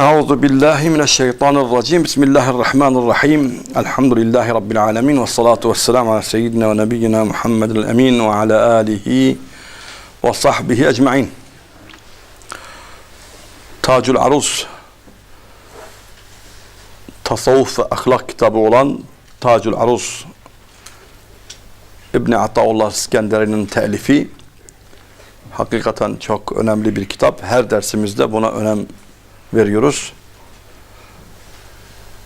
Euzu billahi mineşşeytanirracim. Bismillahirrahmanirrahim. Elhamdülillahi rabbil alamin ve salatu vesselam ala seyyidina ve nebiyyina Muhammedin emin ve ala alihi ve sahbihi ecmaîn. Tacül Aruz tasavvuf ve ahlak kitabı olan Tacül Aruz İbn Ataullah İskenderi'nin telifi hakikaten çok önemli bir kitap. Her dersimizde buna önem veriyoruz.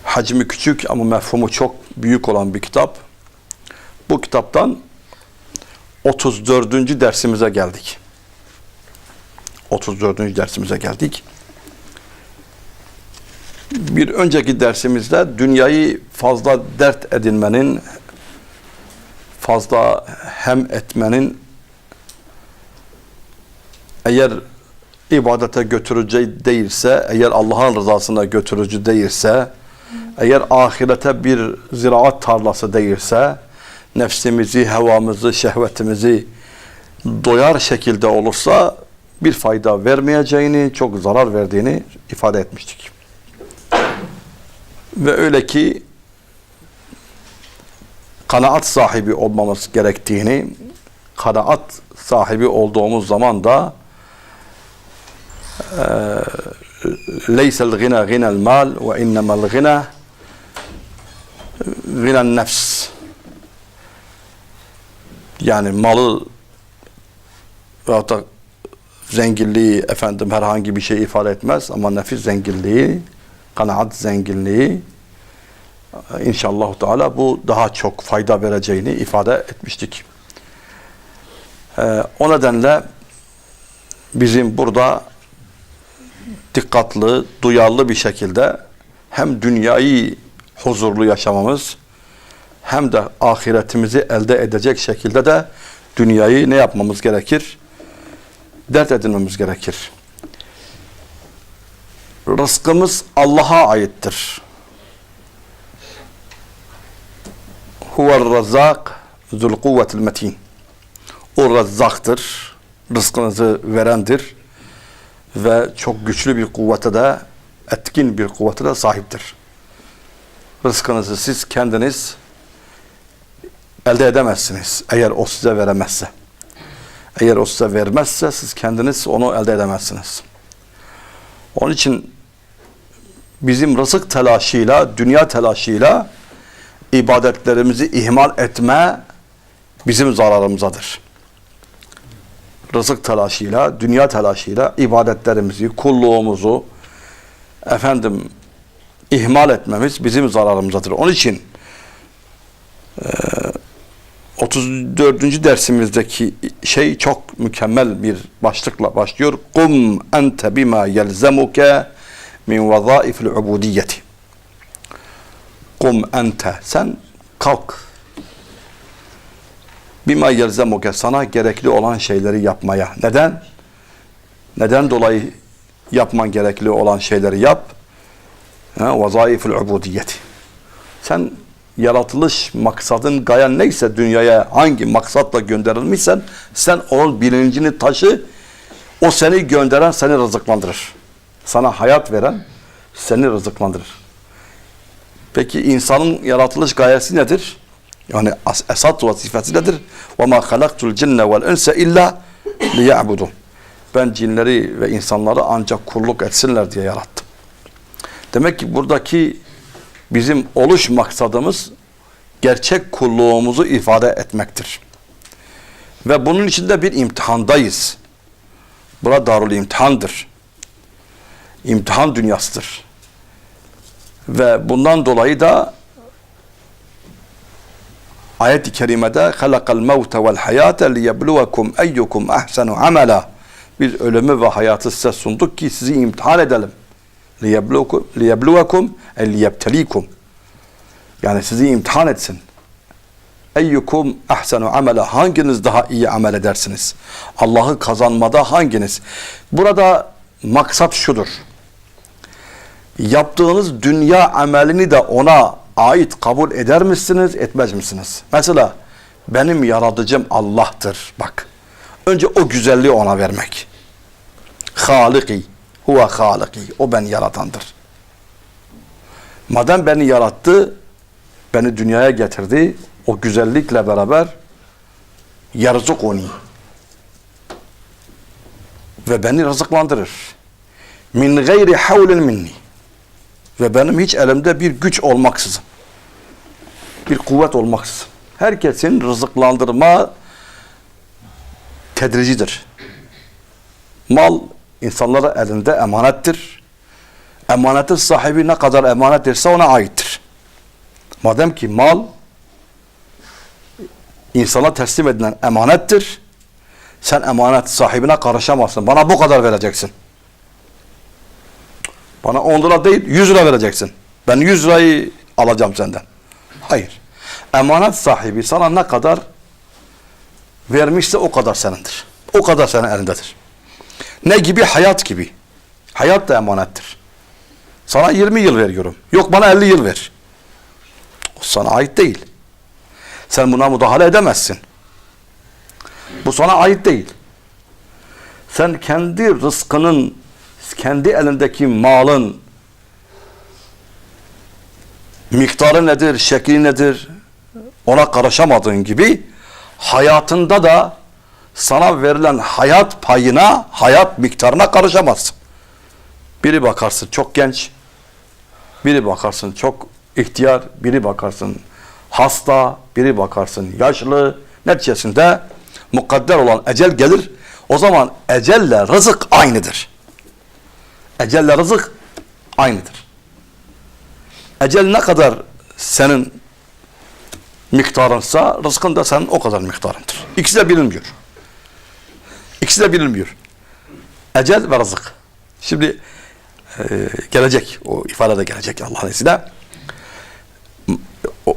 Hacmi küçük ama mefhumu çok büyük olan bir kitap. Bu kitaptan 34. dersimize geldik. 34. dersimize geldik. Bir önceki dersimizde dünyayı fazla dert edinmenin, fazla hem etmenin eğer ibadete götürücü değilse, eğer Allah'ın rızasına götürücü değilse, eğer ahirete bir ziraat tarlası değilse, nefsimizi, hevamızı, şehvetimizi doyar şekilde olursa bir fayda vermeyeceğini, çok zarar verdiğini ifade etmiştik. Ve öyle ki kanaat sahibi olmamız gerektiğini, kanaat sahibi olduğumuz zaman da gina ginel mal ve innemel gina ginen nefs yani malı veyahut da zenginliği efendim herhangi bir şey ifade etmez ama nefis zenginliği kanaat zenginliği inşallah Teala bu daha çok fayda vereceğini ifade etmiştik. Ee, o nedenle bizim burada dikkatli, duyarlı bir şekilde hem dünyayı huzurlu yaşamamız hem de ahiretimizi elde edecek şekilde de dünyayı ne yapmamız gerekir? Dert edinmemiz gerekir. Rızkımız Allah'a aittir. Huvel razzak zul kuvvetil metin. O razzaktır. Rızkınızı verendir. Ve çok güçlü bir kuvvete de etkin bir kuvvete de sahiptir. Rızkınızı siz kendiniz elde edemezsiniz. Eğer o size veremezse. Eğer o size vermezse siz kendiniz onu elde edemezsiniz. Onun için bizim rızık telaşıyla, dünya telaşıyla ibadetlerimizi ihmal etme bizim zararımızadır. Rızık telaşıyla, dünya telaşıyla ibadetlerimizi, kulluğumuzu efendim ihmal etmemiz bizim zararımızadır. Onun için e, 34. dersimizdeki şey çok mükemmel bir başlıkla başlıyor. Kum ente bima yelzemuke min vazaifil ubudiyeti. Kum ente. Sen kalk. Bima yelzemuke. Sana gerekli olan şeyleri yapmaya. Neden? Neden dolayı yapman gerekli olan şeyleri yap? Vazaifil ubudiyeti. Sen yaratılış maksadın gayen neyse dünyaya hangi maksatla gönderilmişsen sen onun bilincini taşı o seni gönderen seni rızıklandırır. Sana hayat veren seni rızıklandırır. Peki insanın yaratılış gayesi nedir? Yani esas vazifesi nedir? وَمَا خَلَقْتُ الْجِنَّ وَالْاِنْسَ اِلَّا لِيَعْبُدُونَ Ben cinleri ve insanları ancak kulluk etsinler diye yarattım. Demek ki buradaki bizim oluş maksadımız gerçek kulluğumuzu ifade etmektir. Ve bunun içinde bir imtihandayız. Bura darul imtihandır. İmtihan dünyasıdır. Ve bundan dolayı da ayet-i kerimede halakal mevte vel hayate liyebluvekum eyyukum ahsenu amela biz ölümü ve hayatı size sunduk ki sizi imtihan edelim liyebluvekum el liyebtelikum yani sizi imtihan etsin. Eyyukum ahsenu amele hanginiz daha iyi amel edersiniz? Allah'ı kazanmada hanginiz? Burada maksat şudur. Yaptığınız dünya amelini de ona ait kabul eder misiniz, etmez misiniz? Mesela benim yaratıcım Allah'tır. Bak. Önce o güzelliği ona vermek. Haliki huve haliki. O beni yaratandır. Madem beni yarattı, beni dünyaya getirdi, o güzellikle beraber yarzukuni ve beni rızıklandırır. Min gayri havlin minni ve benim hiç elimde bir güç olmaksızın, bir kuvvet olmaksızın. Herkesin rızıklandırma tedricidir. Mal insanlara elinde emanettir. Emanetin sahibi ne kadar emanet etse ona aittir. Madem ki mal insana teslim edilen emanettir. Sen emanet sahibine karışamazsın. Bana bu kadar vereceksin. Bana 10 lira değil 100 lira vereceksin. Ben 100 lirayı alacağım senden. Hayır. Emanet sahibi sana ne kadar vermişse o kadar senindir. O kadar senin elindedir. Ne gibi? Hayat gibi. Hayat da emanettir. Sana 20 yıl veriyorum. Yok bana 50 yıl ver. O sana ait değil. Sen buna müdahale edemezsin. Bu sana ait değil. Sen kendi rızkının, kendi elindeki malın miktarı nedir, şekli nedir ona karışamadığın gibi hayatında da sana verilen hayat payına, hayat miktarına karışamazsın. Biri bakarsın çok genç, biri bakarsın çok ihtiyar, biri bakarsın hasta, biri bakarsın yaşlı. Neticesinde mukadder olan ecel gelir. O zaman ecelle rızık aynıdır. Ecelle rızık aynıdır. Ecel ne kadar senin miktarınsa rızkın da senin o kadar miktarındır. İkisi de bilinmiyor. İkisi de bilinmiyor. Ecel ve rızık. Şimdi e, gelecek. O ifade de gelecek Allah'ın izniyle.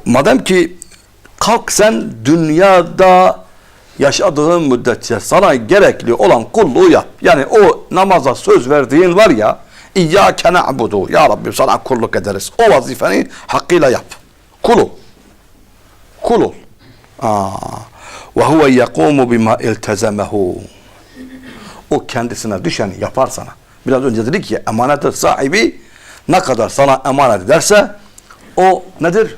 Madem ki kalk sen dünyada yaşadığın müddetçe sana gerekli olan kulluğu yap. Yani o namaza söz verdiğin var ya İyyâke na'budu. Ya Rabbi sana kulluk ederiz. O vazifeni hakkıyla yap. Kulu. Kul ol. Aa. Ve huve yekumu bima iltezemehu. O kendisine düşeni yapar sana. Biraz önce dedik ya emanetin sahibi ne kadar sana emanet ederse o nedir?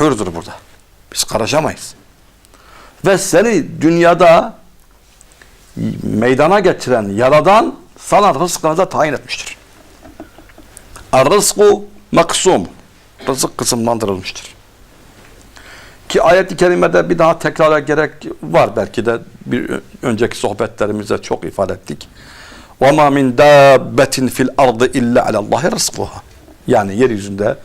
Hürdür burada. Biz karışamayız. Ve seni dünyada meydana getiren yaradan sana rızkını da tayin etmiştir. Er-rızku maksum. Rızık kısımlandırılmıştır. Ki ayet-i kerimede bir daha tekrara gerek var belki de bir ö- önceki sohbetlerimizde çok ifade ettik. وَمَا مِنْ دَابَّةٍ فِي الْأَرْضِ اِلَّا عَلَى اللّٰهِ رِزْقُهَا Yani yeryüzünde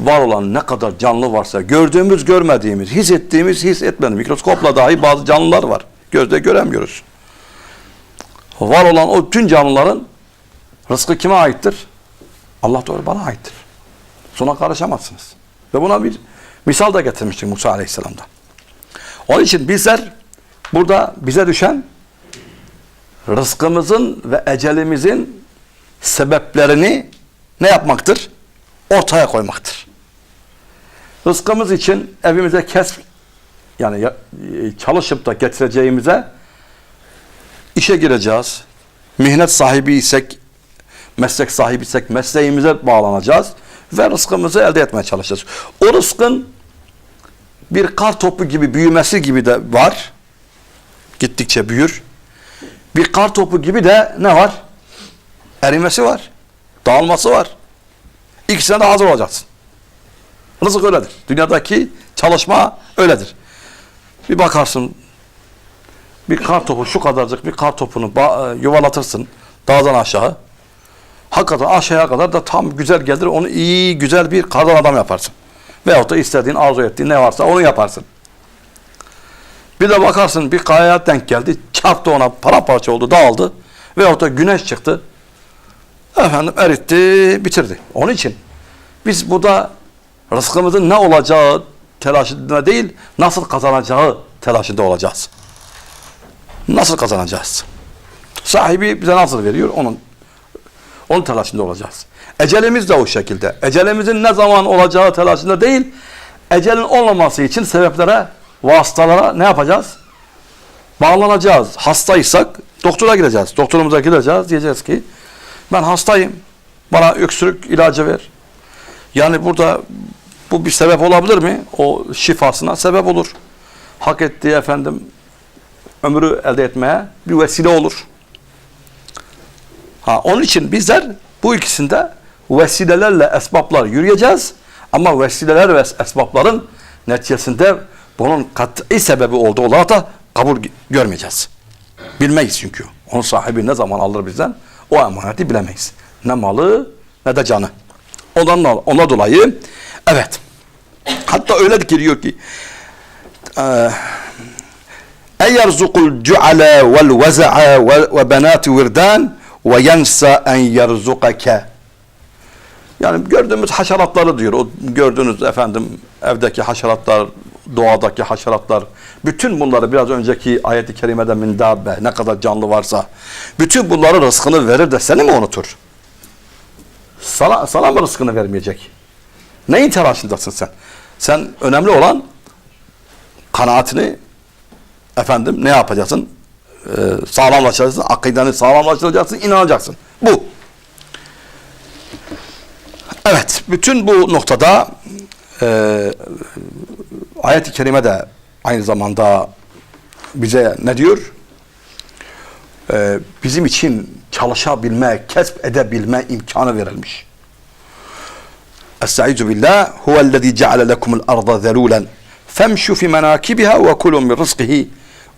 var olan ne kadar canlı varsa gördüğümüz görmediğimiz, hissettiğimiz hissetmediğimiz mikroskopla dahi bazı canlılar var. Gözde göremiyoruz. Var olan o tüm canlıların rızkı kime aittir? Allah doğru bana aittir. Sona karışamazsınız. Ve buna bir misal da getirmiştik Musa Aleyhisselam'dan. Onun için bizler burada bize düşen rızkımızın ve ecelimizin sebeplerini ne yapmaktır? Ortaya koymaktır. Rızkımız için evimize kesb yani ya- e, çalışıp da getireceğimize işe gireceğiz. Mihnet sahibi isek, meslek sahibi isek mesleğimize bağlanacağız ve rızkımızı elde etmeye çalışacağız. O rızkın bir kar topu gibi büyümesi gibi de var. Gittikçe büyür. Bir kar topu gibi de ne var? Erimesi var. Dağılması var. İkisine de hazır olacaksın. Rızık öyledir. Dünyadaki çalışma öyledir. Bir bakarsın bir kar topu şu kadarcık bir kar topunu e, yuvalatırsın dağdan aşağı. Hakikaten aşağıya kadar da tam güzel gelir. Onu iyi güzel bir kardan adam yaparsın. Veyahut da istediğin arzu ettiğin ne varsa onu yaparsın. Bir de bakarsın bir kayaya denk geldi. Çarptı ona paramparça oldu dağıldı. Veyahut da güneş çıktı. Efendim eritti bitirdi. Onun için biz burada rızkımızın ne olacağı telaşında değil nasıl kazanacağı telaşında olacağız. Nasıl kazanacağız? Sahibi bize nasıl veriyor? Onun onun telaşında olacağız. Ecelimiz de o şekilde. Ecelimizin ne zaman olacağı telaşında değil, ecelin olmaması için sebeplere, vasıtalara ne yapacağız? Bağlanacağız. Hastaysak doktora gideceğiz. Doktorumuza gideceğiz. Diyeceğiz ki Ben hastayım. Bana öksürük ilacı ver. Yani burada bu bir sebep olabilir mi? O şifasına sebep olur. Hak ettiği efendim ömrü elde etmeye bir vesile olur. Ha, onun için bizler bu ikisinde vesilelerle esbablar yürüyeceğiz. Ama vesileler ve esbabların neticesinde bunun kat'i sebebi olduğu olarak da kabul görmeyeceğiz. Bilmeyiz çünkü. Onun sahibi ne zaman alır bizden o emaneti bilemeyiz. Ne malı ne de canı. Ondan ona dolayı evet. Hatta öyle ki diyor ki eyerzukul cu'ala vel veza'a ve benati virdan ve yensa en yerzukake yani gördüğümüz haşeratları diyor. O gördüğünüz efendim evdeki haşeratlar, doğadaki haşeratlar. Bütün bunları biraz önceki ayet-i kerimede min dabbe ne kadar canlı varsa bütün bunları rızkını verir de seni mi unutur? Sana, sana mı rızkını vermeyecek? Neyin telaşındasın sen? Sen önemli olan kanaatini efendim ne yapacaksın? Ee, sağlamlaştıracaksın, akideni sağlamlaştıracaksın, inanacaksın. Bu. Evet, bütün bu noktada e, ayet-i kerime de aynı zamanda bize ne diyor? E, bizim için çalışabilme, kesp edebilme imkanı verilmiş. Estaizu billah huvellezî ceale lekumul arda zelûlen femşu fi menâkibiha ve kulû min rızkihi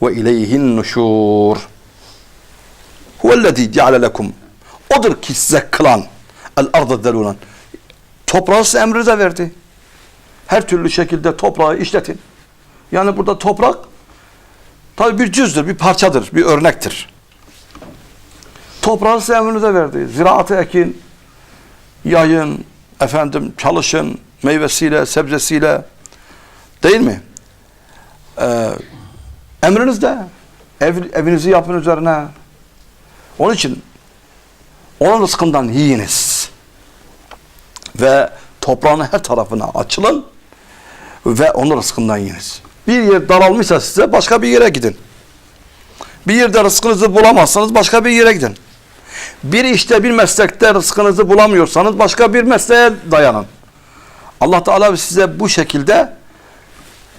ve ileyhin nuşûr. Huvellezî ceale lekum odur ki size kılan el arda zelûlen Toprağı size emrinize verdi. Her türlü şekilde toprağı işletin. Yani burada toprak tabi bir cüzdür, bir parçadır, bir örnektir. Toprağı size emrinize verdi. Ziraatı ekin, yayın, efendim çalışın, meyvesiyle, sebzesiyle değil mi? Ee, emrinizde. Ev, evinizi yapın üzerine. Onun için onun rızkından yiyiniz ve toprağın her tarafına açılın ve onun rızkından yiyiniz. Bir yer daralmışsa size başka bir yere gidin. Bir yerde rızkınızı bulamazsanız başka bir yere gidin. Bir işte bir meslekte rızkınızı bulamıyorsanız başka bir mesleğe dayanın. Allah Teala size bu şekilde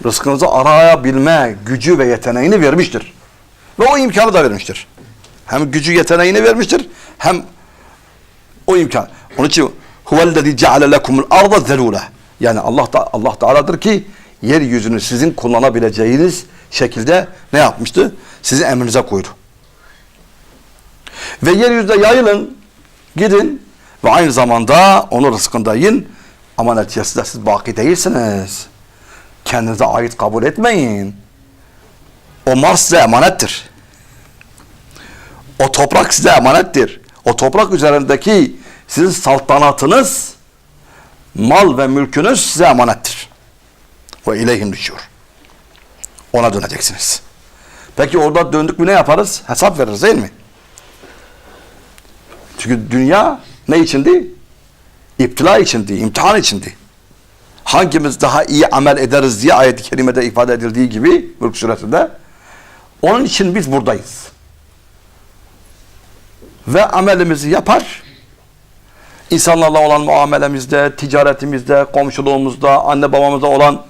rızkınızı arayabilme gücü ve yeteneğini vermiştir. Ve o imkanı da vermiştir. Hem gücü yeteneğini vermiştir hem o imkan. Onun için huvellezî ceale lekumul arda zelûle. Yani Allah da Allah Teala'dır ki yeryüzünü sizin kullanabileceğiniz şekilde ne yapmıştı? Sizi emrinize koydu. Ve yeryüzünde yayılın, gidin ve aynı zamanda onu rızkında yiyin. Ama neticesinde siz baki değilsiniz. Kendinize ait kabul etmeyin. O Mars size emanettir. O toprak size emanettir. O toprak üzerindeki sizin saltanatınız, mal ve mülkünüz size emanettir. Ve ileyhin düşüyor. Ona döneceksiniz. Peki orada döndük mü ne yaparız? Hesap veririz değil mi? Çünkü dünya ne içindi? İptila içindi, imtihan içindi. Hangimiz daha iyi amel ederiz diye ayet-i kerimede ifade edildiği gibi Mülk suresinde onun için biz buradayız. Ve amelimizi yapar insanlarla olan muamelemizde, ticaretimizde, komşuluğumuzda, anne babamızda olan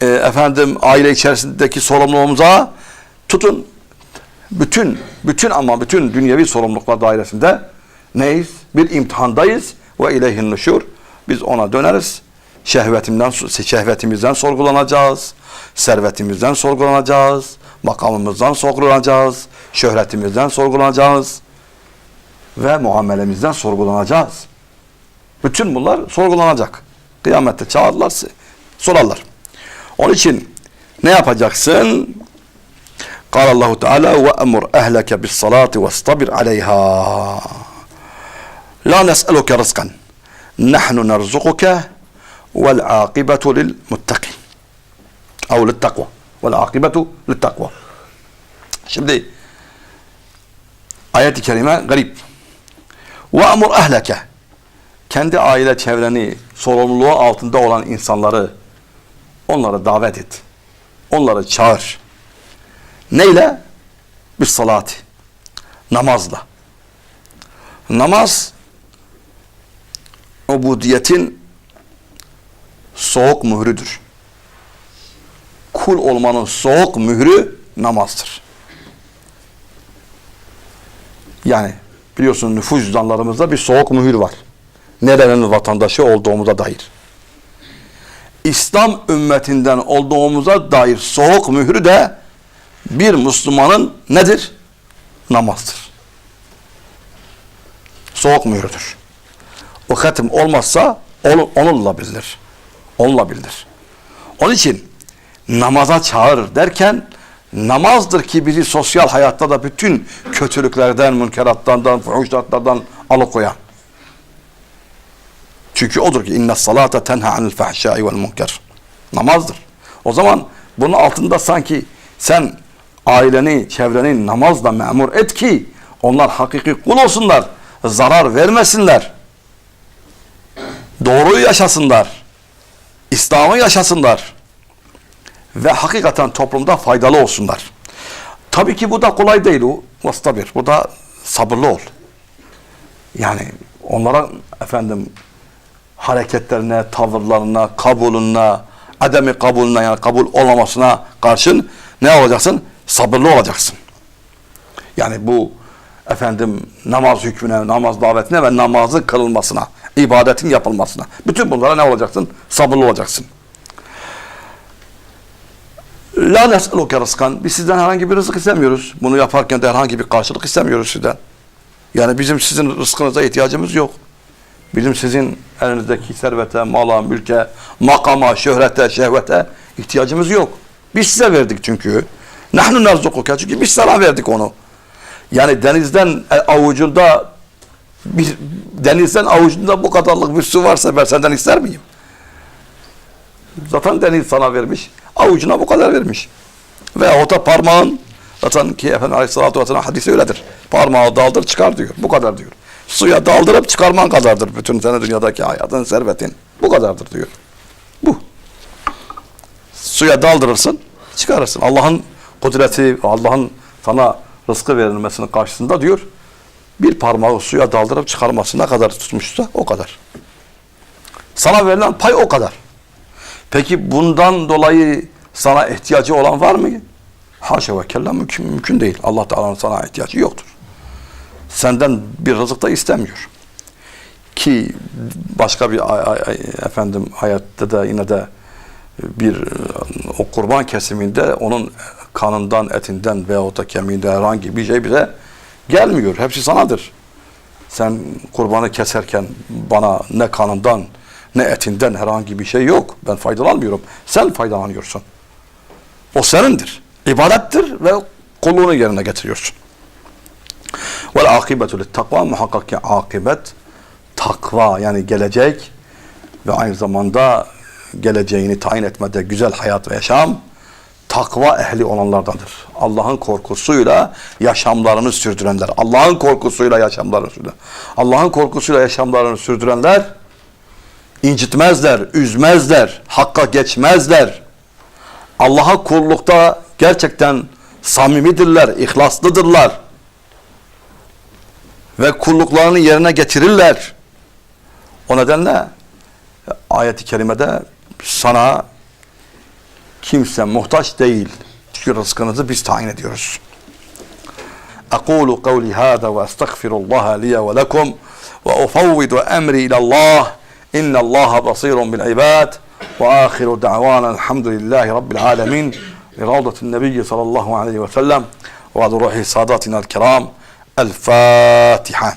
e, efendim aile içerisindeki sorumluluğumuza tutun. Bütün bütün ama bütün dünyevi sorumluluklar dairesinde neyiz? Bir imtihandayız ve ileyhin nuşur. Biz ona döneriz. Şehvetimden, şehvetimizden sorgulanacağız. Servetimizden sorgulanacağız. Makamımızdan sorgulanacağız. Şöhretimizden sorgulanacağız. Ve muamelemizden sorgulanacağız. Bütün bunlar sorgulanacak. Kıyamette çağırırlar, sorarlar. Onun için ne yapacaksın? قال الله تعالى وأمر أهلك بالصلاة واصطبر عليها لا نسألك رزقا نحن نرزقك والعاقبة للمتقين أو للتقوى والعاقبة للتقوى Şimdi ayet-i kerime garip. وَأَمُرْ أَهْلَكَ kendi aile çevreni, sorumluluğu altında olan insanları onlara davet et. Onları çağır. Neyle? Bir salat. Namazla. Namaz ubudiyetin soğuk mührüdür. Kul olmanın soğuk mührü namazdır. Yani biliyorsun nüfus cüzdanlarımızda bir soğuk mühür var. Nerenin vatandaşı olduğumuza dair. İslam ümmetinden olduğumuza dair soğuk mührü de bir Müslümanın nedir? Namazdır. Soğuk mührüdür. O hatim olmazsa onu- onunla bilinir. Onunla bilinir. Onun için namaza çağır derken namazdır ki bizi sosyal hayatta da bütün kötülüklerden, münkeratlardan, fuhuşatlardan alıkoyan. Çünkü odur ki inne salata tenha anil fahşai vel münker. Namazdır. O zaman bunun altında sanki sen aileni, çevreni namazla memur et ki onlar hakiki kul olsunlar. Zarar vermesinler. Doğruyu yaşasınlar. İslam'ı yaşasınlar. Ve hakikaten toplumda faydalı olsunlar. Tabii ki bu da kolay değil. O vastabir. Bu da sabırlı ol. Yani onlara efendim hareketlerine, tavırlarına, kabulüne, ademi kabulüne yani kabul olmamasına karşın ne olacaksın? Sabırlı olacaksın. Yani bu efendim namaz hükmüne, namaz davetine ve namazın kılınmasına, ibadetin yapılmasına. Bütün bunlara ne olacaksın? Sabırlı olacaksın. La nes'eluke rızkan. Biz sizden herhangi bir rızık istemiyoruz. Bunu yaparken de herhangi bir karşılık istemiyoruz sizden. Yani bizim sizin rızkınıza ihtiyacımız yok. Bizim sizin elinizdeki servete, mala, mülke, makama, şöhrete, şehvete ihtiyacımız yok. Biz size verdik çünkü. Nahnu nazzukuke. Çünkü biz sana verdik onu. Yani denizden e, avucunda bir denizden avucunda bu kadarlık bir su varsa ben senden ister miyim? Zaten deniz sana vermiş. Avucuna bu kadar vermiş. Ve o da parmağın zaten ki Efendimiz Aleyhisselatü Vesselam hadisi öyledir. Parmağı daldır çıkar diyor. Bu kadar diyor. Suya daldırıp çıkarman kadardır bütün senin dünyadaki hayatın, servetin. Bu kadardır diyor. Bu. Suya daldırırsın, çıkarırsın. Allah'ın kudreti, Allah'ın sana rızkı verilmesinin karşısında diyor, bir parmağı suya daldırıp çıkarması ne kadar tutmuşsa o kadar. Sana verilen pay o kadar. Peki bundan dolayı sana ihtiyacı olan var mı? Haşa ve kella mümkün, mümkün değil. Allah Teala'nın sana ihtiyacı yoktur. Senden bir rızık da istemiyor. Ki başka bir efendim hayatta da yine de bir e, o kurban kesiminde onun kanından, etinden veyahut da kemiğinden herhangi bir şey bize gelmiyor. Hepsi sanadır. Sen kurbanı keserken bana ne kanından ne etinden herhangi bir şey yok. Ben faydalanmıyorum. Sen faydalanıyorsun. O senindir. İbadettir ve kulluğunu yerine getiriyorsun. Vel akibetu takva muhakkak ki akibet takva yani gelecek ve aynı zamanda geleceğini tayin etmede güzel hayat ve yaşam takva ehli olanlardandır. Allah'ın korkusuyla yaşamlarını sürdürenler. Allah'ın korkusuyla yaşamlarını sürdürenler. Allah'ın korkusuyla yaşamlarını sürdürenler incitmezler, üzmezler, hakka geçmezler. Allah'a kullukta gerçekten samimidirler, ihlaslıdırlar Ve kulluklarını yerine getirirler. O nedenle ayet-i kerimede sana kimse muhtaç değil. Çünkü rızkınızı biz tayin ediyoruz. أقول قولي هذا وأستغفر الله لي ولكم وأفوض أمري إلى الله إن الله بصير بالعباد وآخر دعوانا الحمد لله رب العالمين لروضة النبي صلى الله عليه وسلم وعلى روح ساداتنا الكرام الفاتحة.